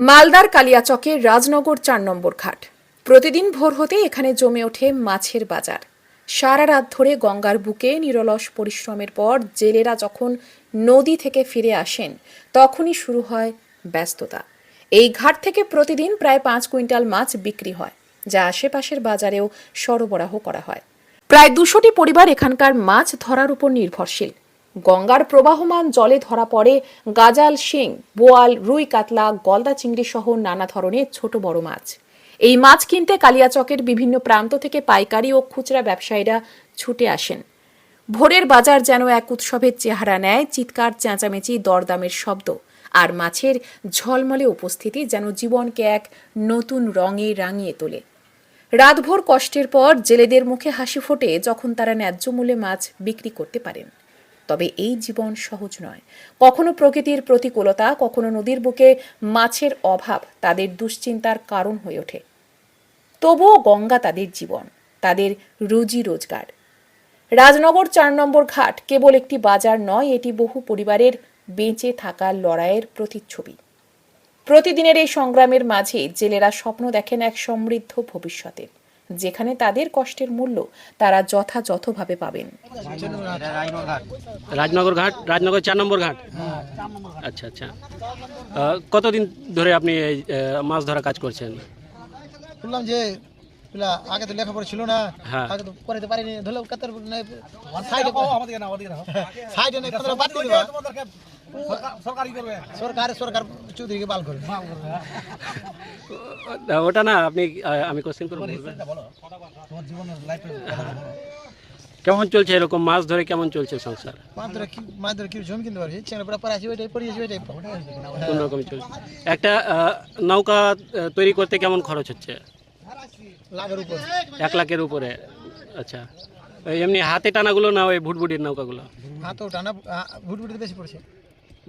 মালদার কালিয়াচকের রাজনগর চার নম্বর ঘাট। প্রতিদিন ভোর হতে এখানে জমে ওঠে মাছের বাজার। সারা রাত ধরে গঙ্গার বুকে নিরলস পরিশ্রমের পর জেলেরা যখন নদী থেকে ফিরে আসেন, তখনই শুরু হয় ব্যস্ততা। এই ঘাট থেকে প্রতিদিন প্রায় পাঁচ কুইন্টাল মাছ বিক্রি হয়, যা আশেপাশের বাজারেও সরবরাহ করা হয়। প্রায় দুশোটি পরিবার এখানকার মাছ ধরার উপর নির্ভরশীল। গঙ্গার প্রবাহমান জলে ধরা পড়ে গাজাল শিং, বোয়াল, রুই কাতলা, গলদা চিংড়ি সহ নানা ধরনের ছোট বড় মাছ। এই মাছ কিনতে কালিয়াচকের বিভিন্ন প্রান্ত থেকে পাইকারি ও খুচরা ব্যবসায়ীরা ছুটে আসেন। ভোরের বাজার যেন এক উৎসবের চেহারা নেয়, চিৎকার, চেঁচামেচি, দরদামের শব্দ। আর মাছের ঝলমলে উপস্থিতি যেন জীবনকে এক নতুন রঙে রাঙিয়ে তোলে। রাতভর কষ্টের পর জেলেদের মুখে হাসি ফোটে যখন তারা ন্যায্য মূল্যে মাছ বিক্রি করতে পারেন। তবে এই জীবন সহজ নয়। কখনো প্রকৃতির প্রতিকূলতা, কখনো নদীর বুকে মাছের অভাব তাদের দুশ্চিন্তার কারণ হয়ে ওঠে। তবুও গঙ্গা তাদের জীবন, তাদের রুজি রোজগার। রাজনগর চার নম্বর ঘাট কেবল একটি বাজার নয়, এটি বহু পরিবারের বেঁচে থাকার লড়াইয়ের প্রতিচ্ছবি। প্রতিদিনের এই সংগ্রামের মাঝে জেলেরা স্বপ্ন দেখেন এক সমৃদ্ধ ভবিষ্যতের যেখানে তাদের কষ্টের মূল্য তারা যথাযথভাবে পাবেন। রাজনগর ঘাট? রাজনগর চার নম্বর ঘাট? আচ্ছা আচ্ছা। কতদিন ধরে আপনি মাছ ধরা কাজ করছেন? বললাম যে পেলা আগে তো লেখাপড়া ছিল না। হ্যাঁ। আগে তো পড়াতে পারিনি। ধরলে কাতার সাইডে সাইডে নেই কাতার বাদ দিবা। সরকার সরকার চৌধুরীকে বাল করবে। ওটা না আপনি আমি কোশ্চেন করব। কেমন চলছে এরকম? মাছ ধরে কেমন চলছে সংসার? মাছ ধরে কি মাছ ধরে কি জমি কিনতে পারছি চেঙ্গা পড়া পরে আসি ওইটাই পড়ে আসি ওইটাই কোন রকম চলছে? একটা নৌকা তৈরি করতে কেমন খরচ হচ্ছে? উপর। এক লাখের উপরে। আচ্ছা। এমনি হাতে টানাগুলো না ওই ভুটভুটির নৌকাগুলো? হাত টানা ভুটভুটিতে বেশি পড়ছে।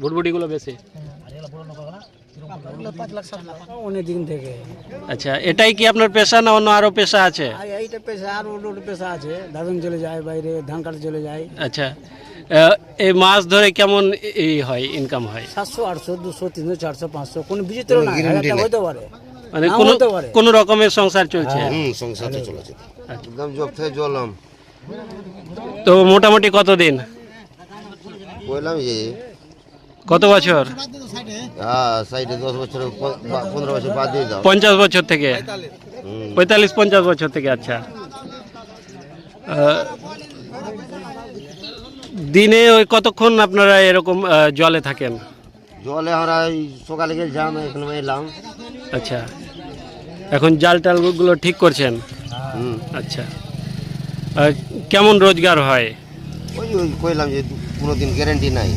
ভুটভুটিগুলো বেশি? ওগুলো পাঁচ লাখ সাত লাখ অনেক দিন থেকে। আচ্ছা এটাই কি আপনার পেশা না অন্য আরও পেশা আছে? এইটা পেশা আর ওটা ওটা পেশা আছে। দাদন চলে যায় বাইরে ধান চলে যায়। আচ্ছা। এই মাছ ধরে কেমন এই হয় ইনকাম হয়? সাতশো আটশো দুশো তিনশো চারশো পাঁচশো কোনো বিচিত্র না হতে পারে। মানে কোনো কোনো রকমের সংসার চলছে। হুম সংসারটা চলেছে। একদম জব থেকে জলম তো মোটামুটি কতদিন? বললাম যে কত বছর? সাইডে দশ বছর পনেরো বছর বাদ দিয়ে দাও। পঞ্চাশ বছর থেকে। পঁয়তাল্লিশ পঞ্চাশ বছর থেকে আচ্ছা। দিনে ওই কতক্ষণ আপনারা এরকম জলে থাকেন? জলে আমরা এই সকালে গেছিলাম এখন এলাম। আচ্ছা। এখন জাল টালগুলো ঠিক করছেন? হুম আচ্ছা। আর কেমন রোজগার হয়? ওই ওই কইলাম যে কোনো দিন গ্যারেন্টি নাই।